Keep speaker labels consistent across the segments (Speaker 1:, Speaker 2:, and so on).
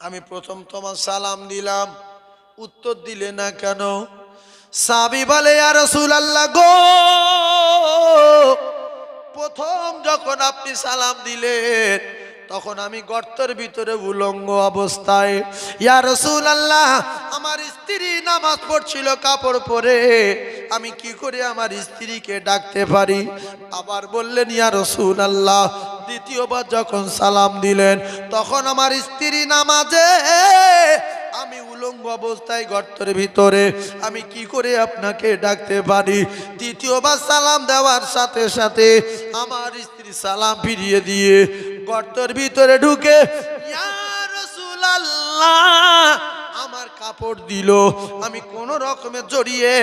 Speaker 1: আমি প্রথম তোমার সালাম দিলাম উত্তর দিলে না কেন? সাবি বলে আর আল্লাহ গো, প্রথম যখন আপনি সালাম দিলেন, তখন আমি গর্তের ভিতরে উলঙ্গ অবস্থায়, ইয়া রসুল আল্লাহ আমার স্ত্রী নামাজ পড়ছিল কাপড় পরে, আমি কি করে আমার স্ত্রীকে ডাকতে পারি? আবার বললেন, ইয়া রসুল আল্লাহ দ্বিতীয়বার যখন সালাম দিলেন, তখন আমার স্ত্রী নামাজে, আমি উলঙ্গ অবস্থায় গর্তের ভিতরে, আমি কি করে আপনাকে ডাকতে পারি? দ্বিতীয়বার সালাম দেওয়ার সাথে সাথে আমার স্ত্রী সালাম ফিরিয়ে দিয়ে গর্তের ভিতরে ঢুকে আমার কাপড় দিল। আমি কোন রকমে জড়িয়ে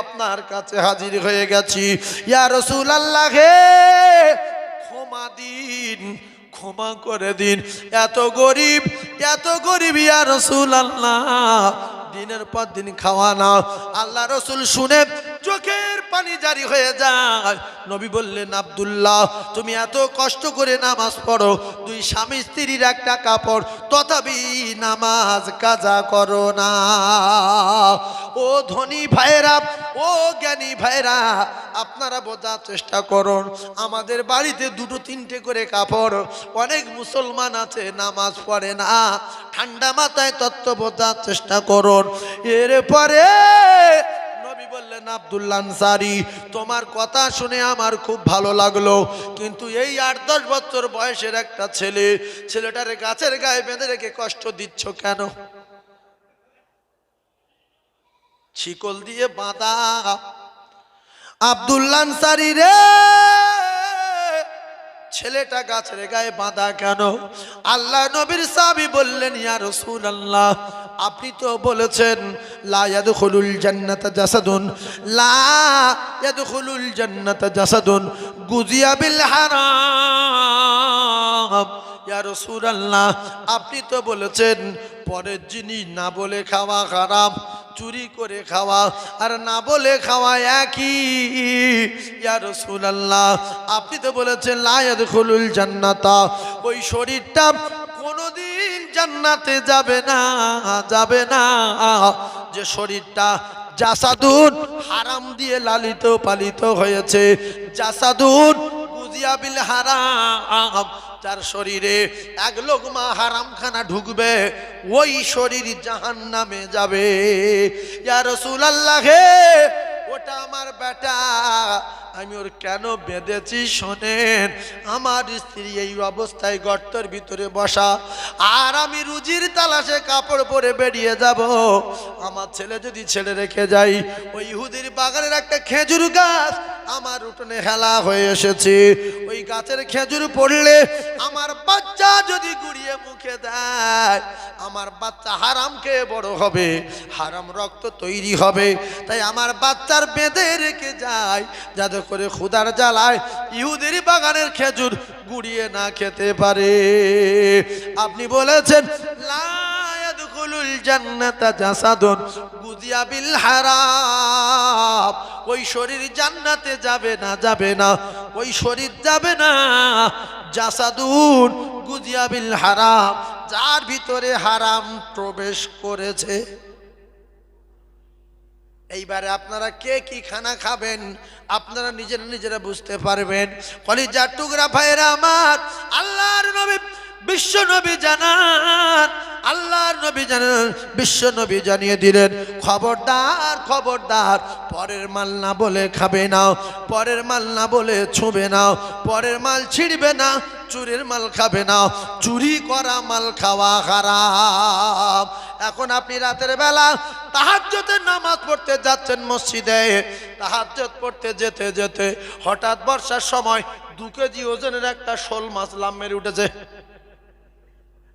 Speaker 1: আপনার কাছে হাজির হয়ে গেছি। ইয়া রাসূলুল্লাহ হে! ক্ষমা দিন, ক্ষমা করে দিন। এত গরিব এত গরিব, ইয়া রসুল আল্লাহ দিনের পর দিন খাওয়া না আল্লাহ রসুল শুনে চোখের পানি জারি হয়ে যায়। নবী বললেন, আব্দুল্লাহ, তুমি এত কষ্ট করে নামাজ পড়ো, দুই স্বামী স্ত্রীর একটা কাপড়, তথাপি নামাজ কাজা করো না। ও ধনী ভাইরা ও জ্ঞানী ভাইরা আপনারা বোঝার চেষ্টা করুন, আমাদের বাড়িতে দুটো তিনটে করে কাপড়, অনেক মুসলমান আছে, নামাজ পড়ে না। ঠান্ডা মাথায় তত্ত্ব বোঝার চেষ্টা করুন। এরপরে আব্দুল্লাহ আনসারি, তোমার কথা শুনে আমার খুব ভালো লাগল। কিন্তু এই আট দশ বছর বয়সের একটা ছেলে, ছেলেটারে গাছের গায়ে বেঁধে রেখে কষ্ট দিচ্ছ কেন? শিকল দিয়ে বাঁধা। আব্দুল্লা আনসারি রে! ছেলেটা গাছের গায়ে বাঁধা কেন? আল্লাহ নবীর সাবি বললেন, ইয়া রসুল আল্লাহ আপনি তো বলেছেন, লা ইয়াদখুলুল জান্নাতা জাসাদুন, লা ইয়াদখুলুল জান্নাতা জাসাদুন, গুজিয়া বিল হারাম। ইয়া রসুল আল্লাহ আপনি তো বলেছেন, পরের জিনিস না বলে খাওয়া খারাপ চুরি করে খাওয়া, আর না বলে খাওয়া একই। ইয়া রাসূলুল্লাহ, আপনি তো বলেছেন লায়াদ খুলুল জান্নাতা। ওই শরীরটা কোনোদিন জান্নাতে যাবে না যাবে না। যে শরীরটা জাসাদুন হারাম দিয়ে লালিত পালিত হয়েছে, জাসাদুন গুজিয়া বিল হারাম। যার শরীরে, এক লোকমা হারাম খানা ঢুকবে, ওই শরীর জাহান নামে যাবে। ইয়া রসুলাল্লাহ হে, ওটা আমার বেটা, আমি ওর কেন বেঁধেছি শোনেন? আমার স্ত্রী এই অবস্থায় গর্তের ভিতরে বসা, আর আমি রুজির তালাশে কাপড় পরে বেরিয়ে যাব। আমার ছেলে যদি ছেড়ে রেখে যাই ওই ইহুদির বাগানের একটা খেজুর গাছ আমার উঠোনে হেলা হয়ে এসেছে। ওই গাছের খেজুর পড়লে আমার বাচ্চা যদি গুড়িয়ে মুখে দেয়, আমার বাচ্চা হারাম খেয়ে বড় হবে, হারাম রক্ত তৈরি হবে। তাই আমার বাচ্চার বেঁধে রেখে যায়, যাতে করে ক্ষুদার জ্বালায় ইহুদের বাগানের খেজুর গুড়িয়ে না খেতে পারে। আপনি বলেছেন, লা ইয়াদখুলুল জান্নাতা জাসাদুন গুজিয়া বিল হারাম। ওই শরীর জান্নাতে যাবে না যাবে না। ওই শরীর যাবে না। জাসাদুন গুজিয়া বিল হারাম। যার ভিতরে হারাম প্রবেশ করেছে। এইবারে আপনারা কে কি খানা খাবেন, আপনারা নিজেরা নিজেরা বুঝতে পারবেন। কলিজার টুকরা ভাইরা আমার, আল্লাহর নবী, বিশ্ব নবী জানান আল্লাহর নবী জানান, বিশ্ব নবী জানিয়ে দিলেন, খবরদার খবরদার, পরের মাল না বলে খাবে নাও পরের মাল না বলে ছুঁবে নাও পরের মাল ছিঁড়বে না, চুরির মাল খাবে না, চুরি করা মাল খাওয়া খারাপ এখন আপনি রাতের বেলা তাহাজ্জতের নামাজ পড়তে যাচ্ছেন মসজিদে তাহাজ্জত পড়তে যেতে যেতে হঠাৎ বর্ষার সময় দু কেজি ওজনের একটা শোল মাছ লাম মেরে উঠেছে।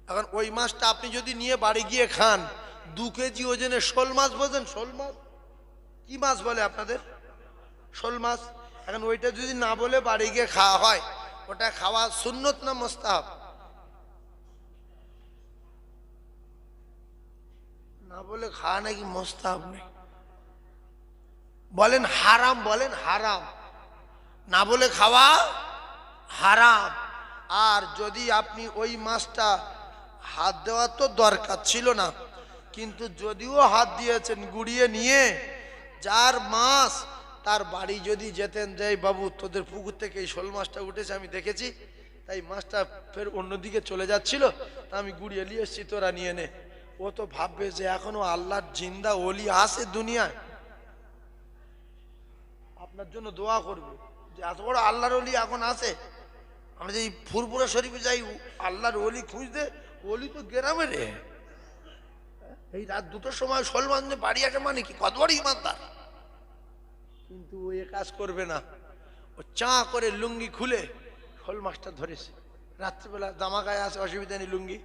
Speaker 1: এখন ওই মাছটা আপনি যদি নিয়ে বাড়ি গিয়ে খান, দু কেজি ওজনে শোল মাছ বোঝেন? শোল মাছ? কি মাছ বলে আপনাদের? শোল মাছ? এখন ওইটা যদি না বলে বাড়ি গিয়ে খাওয়া হয়, ওটা খাওয়া সুন্নত না মোস্তাহাব? না বলে খাওয়া নাকি মোস্তাহাব নেই? বলেন হারাম বলেন হারাম। না বলে খাওয়া হারাম। আর যদি আপনি ওই মাছটা হাত দেওয়ার তো দরকার ছিল না। কিন্তু যদিও হাত দিয়েছেন গুড়িয়ে নিয়ে, যার মাছ, তার বাড়ি যদি যেতেন যাই বাবু, তোদের পুকুর থেকে এই শোল মাছটা উঠেছে, আমি দেখেছি, তাই মাছটা ফের অন্যদিকে চলে যাচ্ছিল, তা আমি গুড়িয়ে নিয়ে এসছি, তোরা নিয়ে নে। ও তো ভাববে যে এখনও আল্লাহর জিন্দা অলি আছে দুনিয়ায়। আপনার জন্য দোয়া করবে যে এত বড় আল্লাহর অলি এখন আছে। আমরা যে ফুরপুরা শরীফে যাই, আল্লাহর অলি খুঁজতে অলি তো গ্রামে রে। এই রাত দুটোর সময় শোল বান্ধে বাড়ি আসে মানে কি? কত বড় ইমানদার। কিন্তু ও এ কাজ করবে না। ও চা করে লুঙ্গি খুলে শোল মাছটা ধরেছে। রাত্রিবেলা জামা গায়ে আছে অসুবিধা নেই লুঙ্গি।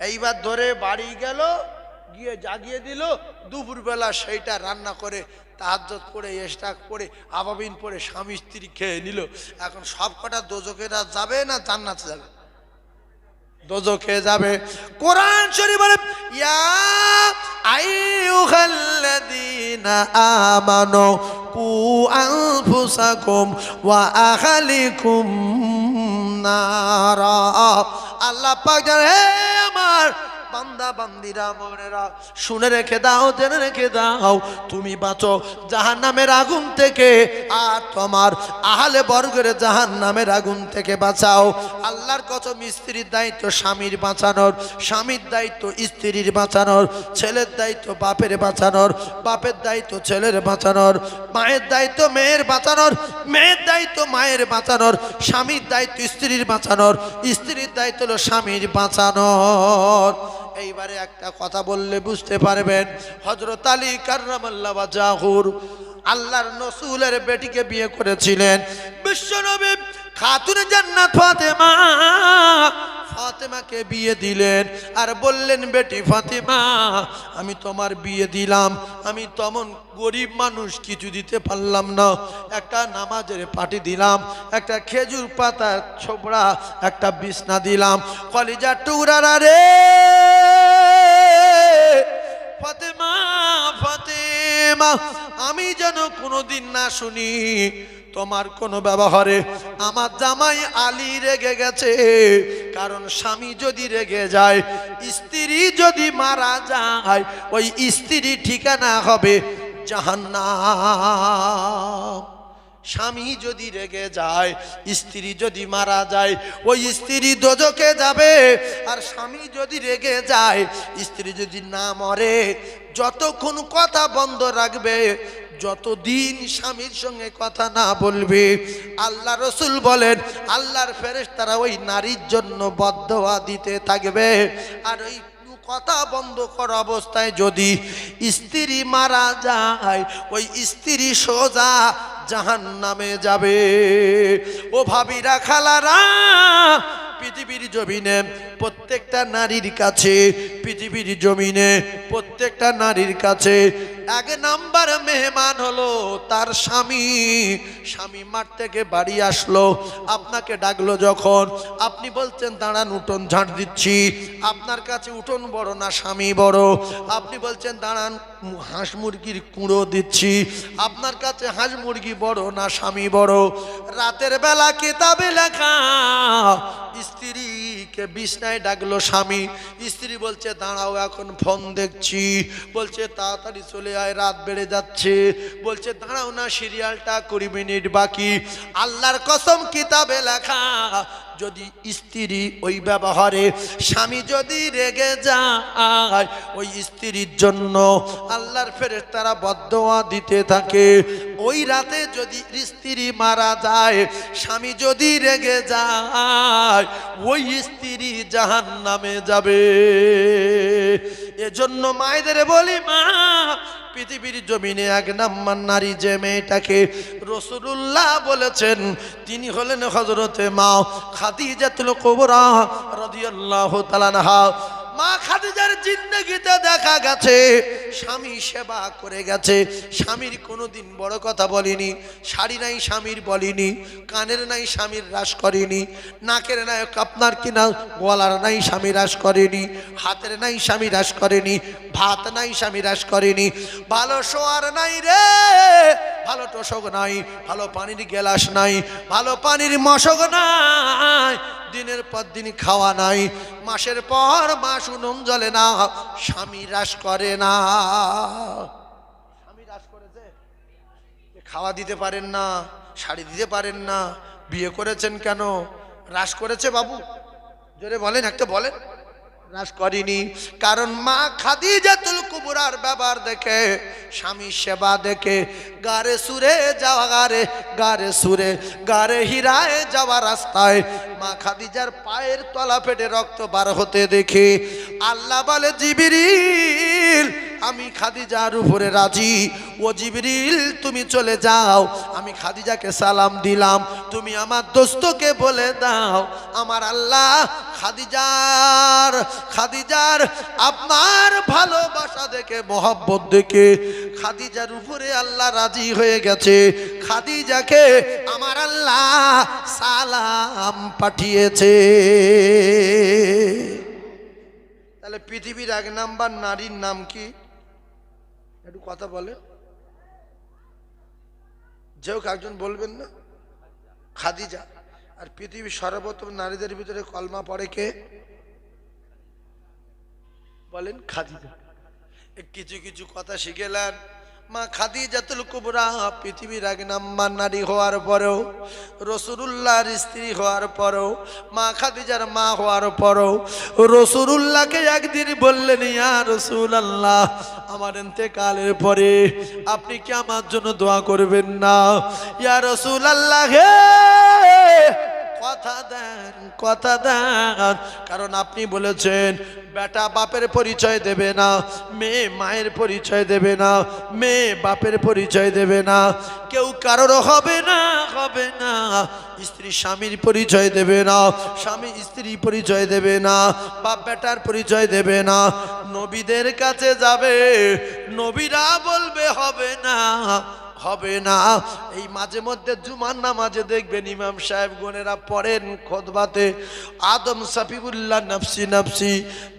Speaker 1: এইবার ধরে বাড়ি গেল, গিয়ে জাগিয়ে দিল। দুপুরবেলা সেইটা রান্না করে, তাহাজ্জত পড়ে এস্টাক পড়ে আবাবিন পড়ে স্বামী স্ত্রী খেয়ে নিল। এখন সব কটা দোজকেরা যাবে না জান্নাতে যাবে? দোজখে যাবে। কোরআন শরীফ বলে, ইয়া আইয়ুহাল্লাযীনা আমানু কু আনফুসাকুম ওয়া আহলিকুম নারা। আল্লাহ পাক জানে, হে আমার বান্দা, বান্দিরা, মনেরা, শুনে রেখে দাও, জেনে রেখে দাও, তুমি বাঁচো জাহান নামের আগুন থেকে, আর তোমার আহলে বর্গের জাহান নামের আগুন থেকে বাঁচাও। আল্লাহর কত স্ত্রীর দায়িত্ব স্বামীর বাঁচানোর, স্বামীর দায়িত্ব স্ত্রীর বাঁচানোর, ছেলের দায়িত্ব বাপের বাঁচানোর, বাপের দায়িত্ব ছেলের বাঁচানোর, মায়ের দায়িত্ব মেয়ের বাঁচানোর, মেয়ের দায়িত্ব মায়ের বাঁচানোর, স্বামীর দায়িত্ব স্ত্রীর বাঁচানোর, স্ত্রীর দায়িত্ব হলো স্বামীর বাঁচানোর। এইবারে একটা কথা বললে বুঝতে পারবেন। হজরত আলী কার্রামাল্লা জাহুর আল্লাহর নসুলের বেটিকে বিয়ে করেছিলেন। বিশ্বনবী খাতুন জান্নাত ফাতেমা ফাতেমাকে বিয়ে দিলেন। আর বললেন, বেটি ফাতেমা, আমি তোমার বিয়ে দিলাম। আমি তেমন গরিব মানুষ, কিছু দিতে পারলাম না। একটা নামাজের পাটি দিলাম, একটা খেজুর পাতার ছোবড়া, একটা বিছনা দিলাম। কলিজা টুকরারা রে! ফাতেমা ফাতেমা, আমি যেন কোনোদিন না শুনি। তোমার কোনো ব্যবহারে আমার জামাই আলী রেগে গেছে। কারণ স্বামী যদি রেগে যায়, স্ত্রী যদি মারা যায়, ওই স্ত্রী ঠিকানা হবে জাহান্নাম। স্বামী যদি রেগে যায়, স্ত্রী যদি মারা যায়, ওই স্ত্রী দোজকে যাবে। আর স্বামী যদি রেগে যায়, স্ত্রী যদি না মরে, যতক্ষণ কথা বন্ধ রাখবে যতদিন স্বামীর সঙ্গে কথা না বলবে, আল্লাহ রসুল বলেন, আল্লাহর ফেরেস তারা ওই নারীর জন্য বদ্ধয়া দিতে থাকবে। আর ওই কথা বন্ধ করা অবস্থায় যদি স্ত্রী মারা যায়, ওই স্ত্রী সোজা জাহান নামে যাবে। ও ভাবিরা, খালারা, পৃথিবীর জমিনে প্রত্যেকটা নারীর কাছে, পৃথিবীর জমিনে প্রত্যেকটা নারীর কাছে এক নাম্বার মেহমান হলো তার স্বামী। স্বামী মাঠ থেকে বাড়ি আসলো, আপনাকে ডাকলো যখন, আপনি বলছেন, দাঁড়ান, উঠোন ঝাঁট দিচ্ছি। আপনার কাছে উঠোন বড় না স্বামী বড়? আপনি বলছেন, দাঁড়ান, হাঁস মুরগির কুঁড়ো দিচ্ছি। আপনার কাছে হাঁস মুরগি বড় না স্বামী বড়? রাতের বেলা কেতাবে লেখা, স্ত্রীকে বিছনায় ডাকলো স্বামী। স্ত্রী বলছে, দাঁড়াও, এখন ফোন দেখছি। বলছে, তাড়াতাড়ি চলে আয়, রাত বেড়ে যাচ্ছে। বলছে, দাঁড়াও না, সিরিয়ালটা কুড়ি মিনিট বাকি। আল্লাহর কসম কিতাবে লেখা যদি স্ত্রী ওই ব্যবহারে স্বামী যদি রেগে যায়, ওই স্ত্রীর জন্য আল্লাহর ফেরের তারা বদোয়া দিতে থাকে। ওই রাতে যদি স্ত্রী মারা যায়, স্বামী যদি রেগে যায়, ওই স্ত্রী জাহান নামে যাবে। এজন্য মায়েদের বলি, মা পৃথিবীর জমিনে এক নাম্বার নারী যে মেয়েটাকে রসুল্লাহ বলেছেন, তিনি হলেন হজরতে মা খাদিজাতুল কোবরা রদিয়াল্লাহ তালানহা মা খাদিজার জিন্দগিতে দেখা গেছে, স্বামী সেবা করে গেছে। স্বামীর কোনোদিন বড় কথা বলিনি, শাড়ি নাই স্বামীর বলিনি, কানের নাই স্বামীর হ্রাস করেনি, নাকের নাই আপনার কিনা গলার নাই স্বামী হ্রাস করেনি, হাতের নাই স্বামী হ্রাস করেনি, ভাত নাই স্বামী হ্রাস করেনি। ভালো শোয়ার নাই রে, ভালো তোষক নাই, ভালো পানির গেলাস নাই, ভালো পানির মশক নাই দিনের পর দিন খাওয়া নাই। মাসের পর মাস উনুন জ্বলে না, স্বামী হ্রাস করে না। স্বামী হ্রাস করেছে খাওয়া দিতে পারেন না, শাড়ি দিতে পারেন না, বিয়ে করেছেন কেন? হ্রাস করেছে বাবু? জোরে বলেন, একটা বলেন। হ্রাস করিনি। কারণ মা খাদিজাতুল কুবরার ব্যবহার দেখে, স্বামী সেবা দেখে, গারে সুরে যাওয়া, গারে গারে সুরে, গারে হিরায় যাওয়া রাস্তায় মা খাদিজার পায়ের তলা পেটে রক্ত বার হতে দেখে, আল্লাহ বলে, জিবিরিল, আমি খাদিজার উপরে রাজি। ও জিবরিল, তুমি চলে যাও। আমি খাদিজাকে সালাম দিলাম। তুমি আমার দোস্তকে বলে দাও। আমার আল্লাহ খাদিজার খাদিজার, আপনার ভালোবাসা দেখে, মোহাব্বত দেখে খাদিজার উপরে আল্লাহ রাজি হয়ে গেছে। খাদিজাকে আমার আল্লাহ সালাম পাঠিয়েছে। তাহলে পৃথিবীর এক নাম্বার নারীর নাম কি? একটু কথা বলে। যে একজন বলবেন না। খাদিজা। আর পৃথিবীর সর্বপ্রথম নারীদের ভিতরে কলমা পড়ে কে? বলেন খাদিজা। কিছু কিছু কথা শিখেলেন মা খাদিজাতুল কুবরা পৃথিবীর এক নাম্বার নারী হওয়ার পরেও, রসুরুল্লাহর স্ত্রী হওয়ার পরেও, মা খাদিজার মা হওয়ার পরেও, রসুরুল্লাহকে একদিন বললেন, ইয়া রসুল আল্লাহ আমার এতেকালের পরে আপনি কি আমার জন্য দোয়া করবেন না? ইয়া রসুল আল্লাহ হে কথা দেন কথা দেন। কারণ আপনি বলেছেন, বেটা বাপের পরিচয় দেবে না, মেয়ে মায়ের পরিচয় দেবে না, মেয়ে বাপের পরিচয় দেবে না। কেউ কারোর হবে না হবে না। স্ত্রী স্বামীর পরিচয় দেবে না, স্বামী স্ত্রী পরিচয় দেবে না, বাপ বেটার পরিচয় দেবে না। নবীদের কাছে যাবে, নবীরা বলবে, হবে না। হবে না। এই মাঝে মধ্যে জুমার নামাজে দেখবেন ইমাম সাহেব গনেরা পড়েন খোদবাতে, আদম সাফিবুল্লাহ নফসি নফসি,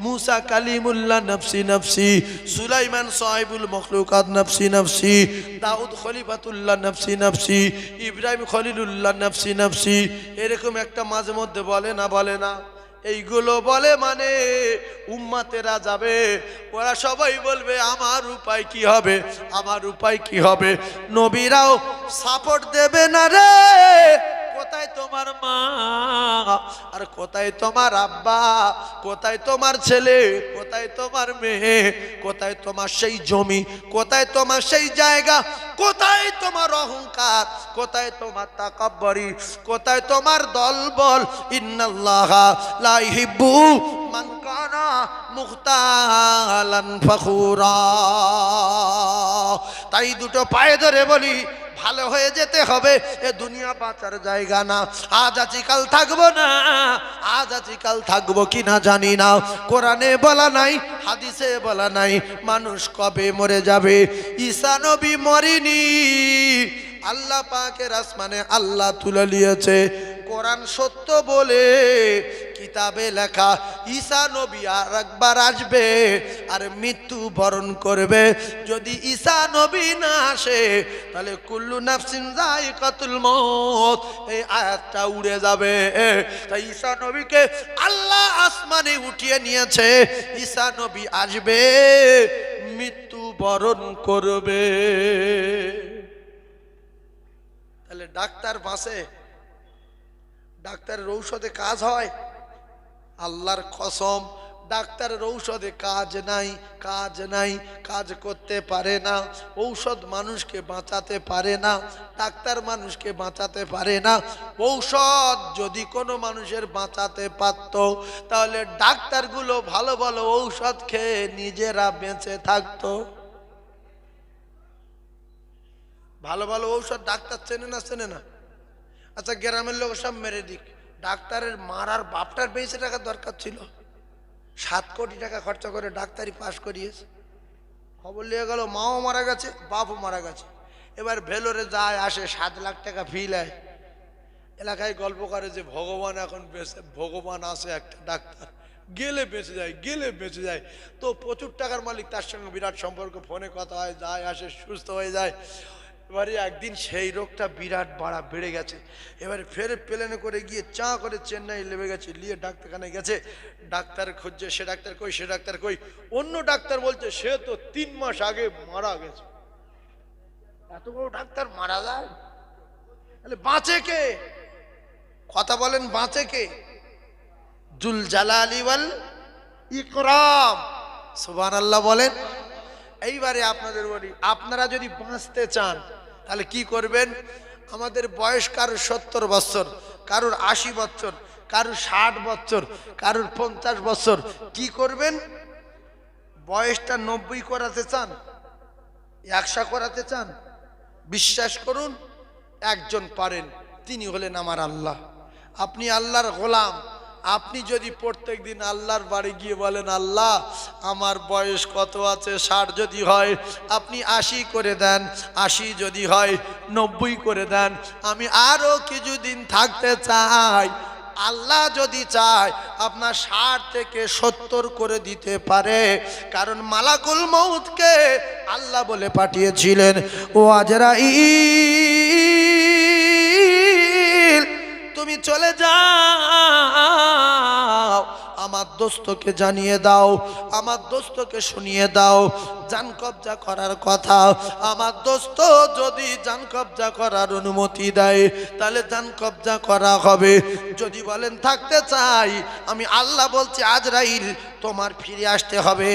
Speaker 1: মুসা কালিমুল্লাহ নফসি নফসি, সুলাইমান সাহেবুল মখলুকাত নফসি নফসি, দাউদ খলিফাতুল্লাহ নফসি নফসি, ইব্রাহিম খলিলুল্লাহ নফসি নফসি, এরকম একটা মাঝে মধ্যে বলে না বলে না। এইগুলো বলে মানে উম্মাতেরা যাবে। ওরা সবাই বলবে, আমার উপায় কি হবে? আমার উপায় কি হবে? নবীরাও সাপোর্ট দেবে না রে। কোথায় তোমার মা? আর কোথায় তোমার আব্বা? কোথায় তোমার ছেলে? কোথায় তোমার মেয়ে? কোথায় তোমার সেই জমি? কোথায় তোমার সেই জায়গা? কোথায় তোমার অহংকার? কোথায় তোমার তাকাব্বরি? কোথায় তোমার দলবল? ইন্নাল্লাহ লা ইহিব্বু মান তাই দুটো পায়ে ধরে বলি ভালো হয়ে যেতে হবে। এ দুনিয়া বাঁচার জায়গা না। আজ আজিকাল থাকব না। আজ আজিকাল থাকব কি না জানি না। কোরআনে বলা নাই, হাদিসে বলা নাই, মানুষ কবে মরে যাবে? ঈশানবি নবী মরিনি। আল্লাহ পাকের আসমানে আল্লাহ তুলে নিয়েছে। কোরআন সত্য বলে কিতাবে লেখা, ঈসা নবী আর একবার আসবে আর মৃত্যু বরণ করবে। যদি ঈসা নবী না আসে, তাহলে কুল্লু নাফসিন যাই কাতুল মত এই আয়াতটা উড়ে যাবে। তাই ঈসা নবীকে আল্লাহ আসমানে উঠিয়ে নিয়েছে, ঈসা নবী আসবে, মৃত্যু বরণ করবে। তাহলে ডাক্তার বাসে, ডাক্তারের ঔষধে কাজ হয়? আল্লাহর কসম, ডাক্তারের ঔষধে কাজ নাই কাজ নাই, কাজ করতে পারে না, ঔষধ মানুষকে বাঁচাতে পারে না, ডাক্তার মানুষকে বাঁচাতে পারে না। ঔষধ যদি কোনো মানুষের বাঁচাতে পারত, তাহলে ডাক্তারগুলো ভালো ভালো ঔষধ খেয়ে নিজেরা বেঁচে থাকতো। ভালো ভালো ঔষধ ডাক্তার চেনে না চেনে না। আচ্ছা গ্রামের লোক সব মেরে দিক। ডাক্তারের মারার বাপটার বেশি টাকা দরকার ছিল। সাত কোটি টাকা খরচা করে ডাক্তারি পাশ করিয়েছে। খবর নিয়ে গেল, মাও মারা গেছে, বাপও মারা গেছে। এবার ভেলোরে যায়, আসে, সাত লাখ টাকা ফি নেয়। এলাকায় গল্প করে যে, ভগবান এখন বেঁচে, ভগবান আছে একটা ডাক্তার। গেলে বেঁচে যায়, গেলে বেঁচে যায়। তো প্রচুর টাকার মালিক, তার সঙ্গে বিরাট সম্পর্ক। ফোনে কথা হয়, যায়, আসে, সুস্থ হয়ে যায়। এবারে একদিন সেই রোগটা বিরাট বাড়া বেড়ে গেছে। এবারে ফের প্লেনে করে গিয়ে চা করে চেন্নাই লেবে গেছে, নিয়ে ডাক্তারখানায় গেছে। ডাক্তার খুঁজছে, সে ডাক্তার কই, সে ডাক্তার কই? অন্য ডাক্তার বলছে, সে তো তিন মাস আগে মারা গেছে। এত বড় ডাক্তার মারা যায়? তাহলে বাঁচে কে? কথা বলেন, বাঁচে কে? জুল জালালি ওয়াল ইকরাম। সুবহানাল্লাহ বলেন। এইবারে আপনাদের বলি, আপনারা যদি বাঁচতে চান তাহলে কি করবেন? আমাদের বয়স কারোর সত্তর বছর, কারোর আশি বছর, কারোর ষাট বছর, কারোর পঞ্চাশ বছর, কি করবেন? বয়সটা নব্বই করাতে চান, একশো করাতে চান, বিশ্বাস করুন, একজন পারেন, তিনি হলেন আমার আল্লাহ। আপনি আল্লাহর গোলাম। আপনি যদি প্রত্যেক দিন আল্লাহর বাড়ি গিয়ে বলেন, আল্লাহ, আমার বয়স কত আছে? ষাট যদি হয়, আপনি আশি করে দেন। আশি যদি হয়, নব্বই করে দেন। আমি আরও কিছুদিন থাকতে চাই। আল্লাহ যদি চায়, আপনার ষাট থেকে সত্তর করে দিতে পারে। কারণ মালাকুল মৌতকে আল্লাহ বলে পাঠিয়েছিলেন। ও আজরাই তুমি চলে যাও। আমার দোস্তকে জানিয়ে দাও, আমার দোস্তকে শুনিয়ে দাও জান কবজা করার কথা। আমার দোস্ত যদি জান কবজা করার অনুমতি দেয়, তাহলে জান কবজা করা হবে। যদি বলেন থাকতে চাই, আমি আল্লাহ বলছি, আজরাইল, তোমার ফিরে আসতে হবে।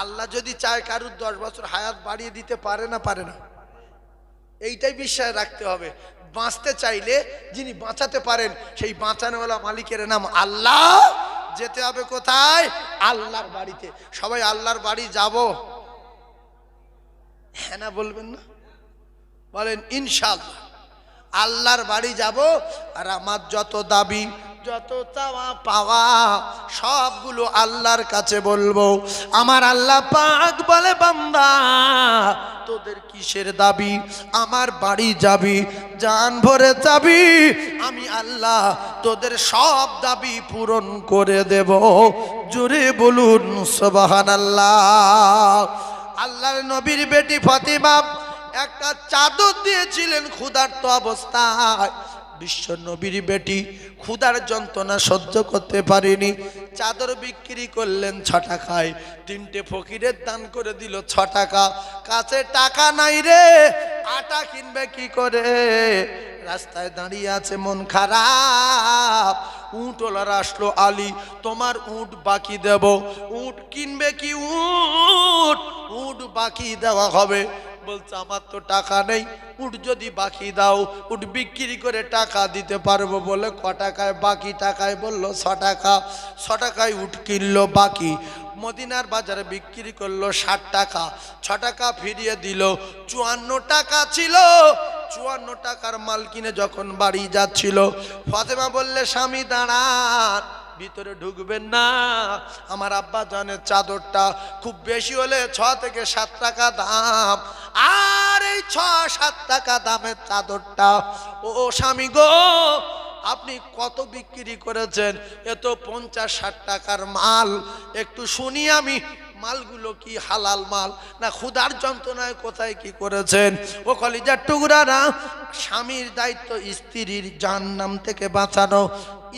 Speaker 1: আল্লাহ যদি চায় কারুর দশ বছর হায়াত বাড়িয়ে দিতে, পারে না পারে না। এইটাই বিশ্বাস রাখতে হবে। বাঁচতে চাইলে যিনি বাঁচাতে পারেন, সেই বাঁচানোওয়ালা মালিকের নাম আল্লাহ। যেতে হবে কোথায়? আল্লাহর বাড়িতে। সবাই আল্লাহর বাড়ি যাব। হ্যাঁ না বলবেন না? বলেন ইনশাল্লাহ আল্লাহর বাড়ি যাব আর আমার যত দাবি যত চাওয়া পাওয়া, সবগুলো আল্লাহর কাছে বলব। আমার আল্লাহ পাক বলে, বান্দা, তোদের কিসের দাবি? আমার বাড়ি যাবি জান ভরে যাবি, আমি আল্লাহ তোদের সব দাবি পূরণ করে দেব। জোরে বলুন সবাহান আল্লাহ আল্লাহর নবীর বেটি ফাতিমা একটা চাদর দিয়েছিলেন ক্ষুধার্ত অবস্থায়। বিশ্ব নবীর বেটি। ক্ষুধার যন্ত্রণা সহ্য করতে পারেনি। চাদর বিক্রি করলেন ছ টাকায়। তিনটে ফকিরের দান করে দিল ছ টাকা। কাছে টাকা নাই রে, আটা কিনবে কি করে? রাস্তায় দাঁড়িয়ে আছে মন খারাপ। উঁটওয়ালার আসলো আলী, তোমার উঁট বাকি দেব। উঁট কিনবে কি উঁট? উঁট বাকি দেওয়া হবে। বলছে, আমার তো টাকা নেই উঠ যদি বাকি দাও উঠ বিক্রি করে টাকা দিতে পারব বলে ক টাকায়, বাকি টাকায় বলল, ছ টাকা, ছ টাকায় উট কিনলো, বাকি। মদিনার বাজারে বিক্রি করল ষাট টাকা, ছ টাকা ফিরিয়ে দিল, চুয়ান্ন টাকা ছিল। চুয়ান্ন টাকার মাল কিনে যখন বাড়ি যাচ্ছিল, ফাতেমা বললে, স্বামী, দাঁড়ান। ভিতরে ঢুকবেন না। আমার আব্বা জানের চাদরটা খুব বেশি হলে ছ থেকে সাত টাকা দাম। আর এই ছ, সাত টাকা দামের চাদরটা, ও স্বামী গো, আপনি কত বিক্রি করেছেন? এত পঞ্চাশ, ষাট টাকার মাল। একটু শুনি আমি মালগুলো কি হালাল মাল? না ক্ষুধার যন্ত্রণায় কোথায় কি করেছেন? ও কলিজার টুকরা না? স্বামীর দায়িত্ব স্ত্রীর জান নাম থেকে বাঁচানো।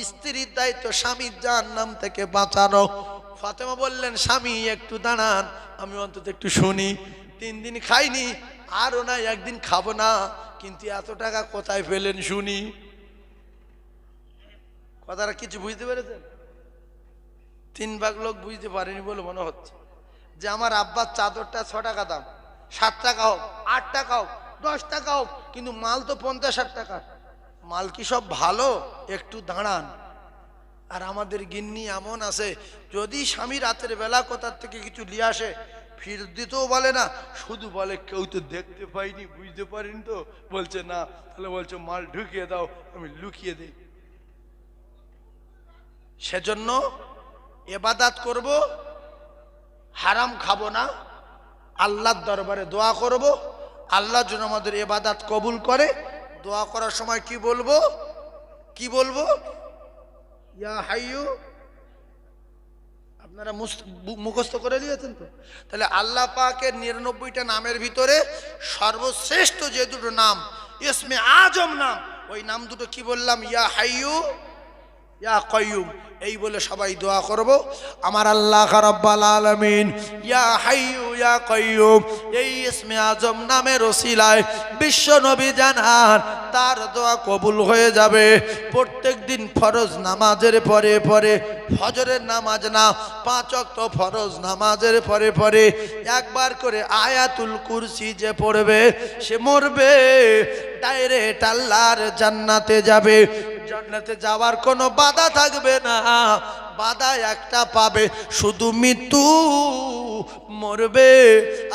Speaker 1: স্ত্রীর দায়িত্ব স্বামীর জান নাম থেকে বাঁচানো। ফাতেমা বললেন, স্বামী, একটু দাঁড়ান, আমি অন্তত একটু শুনি। তিন দিন খাইনি আরও না একদিন খাব না। কিন্তু এত টাকা কোথায় পেলেন শুনি। কথাটা কিছু বুঝতে পেরেছেন? তিন ভাগ লোক বুঝতে পারেনি বলে মনে হচ্ছে। যে আমার আব্বার চাদরটা ছ টাকা দাম, সাত টাকা হোক, আট টাকা হোক, দশ টাকা হোক, কিন্তু মাল তো পঞ্চাশ ষাট টাকা। মাল কি সব ভালো? একটু দাঁড়ান। আর আমাদের গিন্নি এমন আছে, যদি স্বামী রাতের বেলা কোথার থেকে কিছু নিয়ে আসে ফির দিতেও বলে না, শুধু বলে, কেউ তো দেখতে পাইনি, বুঝতে পারিনি তো। বলছে, না, তাহলে বলছে, মাল ঢুকিয়ে দাও, আমি লুকিয়ে দিই। সেজন্য এবাদাত করব হারাম খাব না, আল্লাহর দরবারে দোয়া করব, আল্লাহ যেন আমাদের এবাদাত কবুল করে। দোয়া করার সময় কি বলব? কি বলব? ইয়া হাইয়ু, আপনারা মুখস্থ করে দিয়েছেন তো? তাহলে আল্লাহ পাকের নিরানব্বইটা নামের ভিতরে সর্বশ্রেষ্ঠ যে দুটো নাম, ইসমে আজম নাম, ওই নাম দুটো কি বললাম? ইয়া হাইয়ু ইয়া কয়ুম এই বলে সবাই দোয়া করব। আমার আল্লাহ রাব্বাল আলামিন, ইয়া হাইয়ু ইয়া কয়ুম এই ইসমে আজম নামের ওসিলায় বিশ্ব নবী জানান তার দোয়া কবুল হয়ে যাবে। প্রত্যেক দিন ফরজ নামাজের পরে পরে, ফজরের নামাজ না, পাঁচ অক্ত ফরজ নামাজের পরে পরে, একবার করে আয়াতুল কুরসি যে পড়বে, সে মরবে, ডাইরেক্ট আল্লাহর জান্নাতে যাবে। জান্নাতে যাওয়ার কোনো বাধা থাকবে না। বাধা একটা পাবে, শুধু মৃত্যু মরবে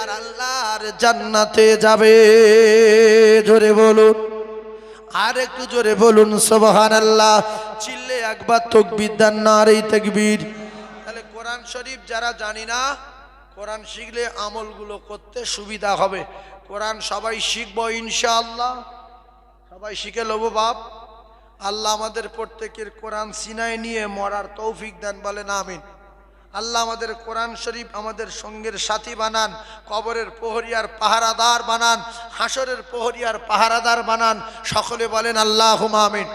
Speaker 1: আর আল্লাহর জান্নাতে যাবে। জোরে বলুন। আর একটু জোরে বলুন সোবহান আল্লাহ চিল্লে একবার তকবির দেন না আর এই তকবির। তাহলে কোরআন শরীফ যারা জানি না, কোরআন শিখলে আমলগুলো করতে সুবিধা হবে। কোরআন সবাই শিখব ইনশাআল্লাহ। সবাই শিখে লবো বাপ। আল্লাহ আমাদের প্রত্যেকের কোরআন সিনাই নিয়ে মরার তৌফিক দেন বলেন, আমিন। আল্লাহ আমাদের কোরআন শরীফ আমাদের সঙ্গের সাথী বানান, কবরের পোহরিয়ার পাহারাদার বানান হাসরের পোহরিয়ার পাহারাদার বানান, সকলে বলেন আল্লাহ আমিন।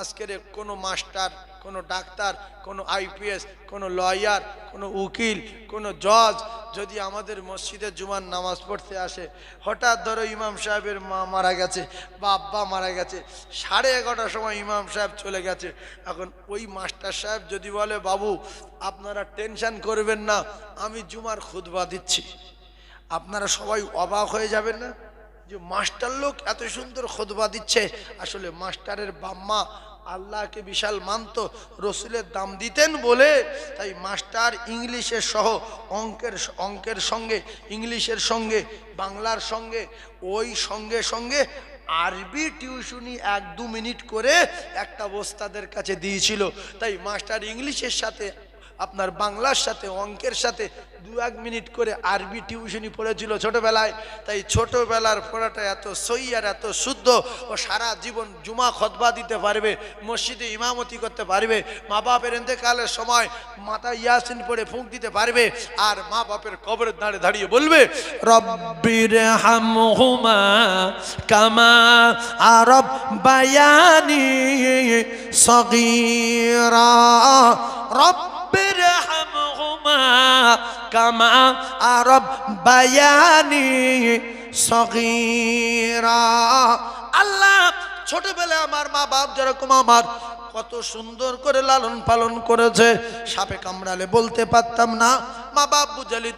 Speaker 1: আজকের কোনো মাস্টার, কোনো ডাক্তার, কোনো আইপিএস, কোনো লয়ার, কোনো উকিল, কোনো জজ যদি আমাদের মসজিদে জুমার নামাজ পড়তে আসে, হঠাৎ ধরো ইমাম সাহেবের মা মারা গেছে বা আব্বা মারা গেছে, সাড়ে এগারোটার সময় ইমাম সাহেব চলে গেছে, এখন ওই মাস্টার সাহেব যদি বলে, বাবু, আপনারা টেনশন করবেন না, আমি জুমার খুদবা দিচ্ছি। আপনারা সবাই অবাক হয়ে যাবেন না? যে মাস্টার লোক এত সুন্দর খোদবা দিচ্ছে, আসলে মাস্টারের বাম্মা আল্লাহকে বিশাল মানত, রসুলের দাম দিতেন বলে, তাই মাস্টার ইংলিশের সহ অঙ্কের অঙ্কের সঙ্গে, ইংলিশের সঙ্গে, বাংলার সঙ্গে, ওই সঙ্গে সঙ্গে আরবি টিউশনি এক দু মিনিট করে একটা ওস্তাদের কাছে দিয়েছিল। তাই মাস্টার ইংলিশের সাথে আপনার বাংলার সাথে, অঙ্কের সাথে দু এক মিনিট করে আরবি টিউশনি পড়েছিল ছোটবেলায়। তাই ছোটবেলার পড়াটা এত সই আর এত শুদ্ধ, ও সারা জীবন জুমা খতবা দিতে পারবে, মসজিদে ইমামতি করতে পারবে মা বাপের এতেকালের সময় মাথা ইয়াসিন পড়ে ফুঁক দিতে পারবে, আর মা বাপের কবরের দাঁড়ে দাঁড়িয়ে বলবে, রব্বির হামহুমা কামা আরব বায়ানি সগীরা রব্বির হামহুমা কামা আরব বায়ানি সগীরা আল্লাহ ছোটবেলায় আমার মা বাপ যেরকম আমার কত সুন্দর করে লালন পালন করেছে। সাপে কামড়ালে বলতে পারতাম না। মা বাপ বুঝালি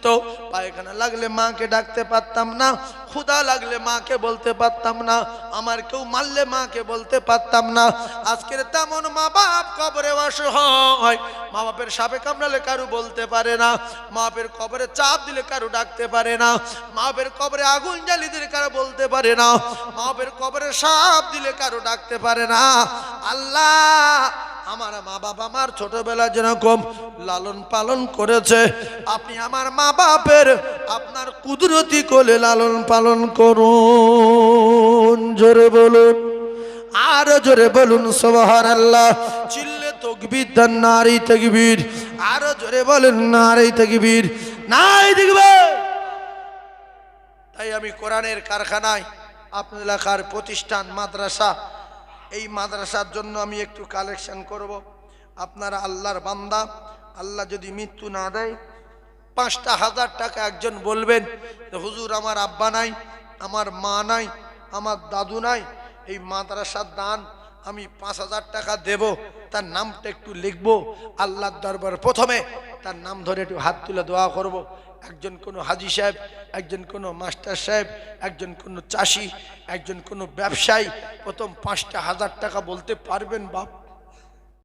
Speaker 1: পায়খানা লাগলে মাকে ডাকতে পারতাম না, ক্ষুধা লাগলে মাকে বলতে পারতাম না, আমার কেউ মারলে মাকে বলতে পারতাম না। আজকের তেমন মা বাপ কবরে বাস হয় মা বাপের সাপে কামড়ালে কারু বলতে পারে না, মা বাপের কবরে চাপ দিলে কারু ডাকতে পারে না, মা বাপের কবরে আগুন জ্বালি দিলে কারও বলতে পারে না, মা বাপের কবরে সাপ দিলে কারও ডাকতে পারে না। আল্লাহ আমার মা বাবা আমার ছোটবেলা যেরকম লালন পালন করেছে, আপনি আমার মা বাপের আপনার কুদরতি কোলে লালন পালন করুন। জোরে বলুন, আরও জোরে বলুন সোবাহার আল্লাহ চিল্লে তকবির দেন, নারী তকবির। আরও জোরে বলেন, নারী তকবির। নাই দেখবে। তাই আমি কোরআনের কারখানায়, আপনার এলাকার প্রতিষ্ঠান, মাদ্রাসা এই মাদ্রাসার জন্য আমি একটু কালেকশন করব আপনারা আল্লাহর বান্দা, আল্লাহ যদি মৃত্যু না দেয়, পাঁচটা হাজার টাকা একজন বলবেন হুজুর, আমার আব্বা নাই, আমার মা নাই, আমার দাদু নাই, এই মাদ্রাসার দান আমি পাঁচ হাজার টাকা দেব, তার নামটা একটু লিখব, আল্লাহর দরবার প্রথমে তার নাম ধরে একটু হাত তুলে দোয়া করব। একজন কোনো হাজি সাহেব, একজন কোনো মাস্টার সাহেব, একজন কোনো চাষি, একজন কোনো ব্যবসায়ী, প্রথম পাঁচটা হাজার টাকা বলতে পারবেন বাপ।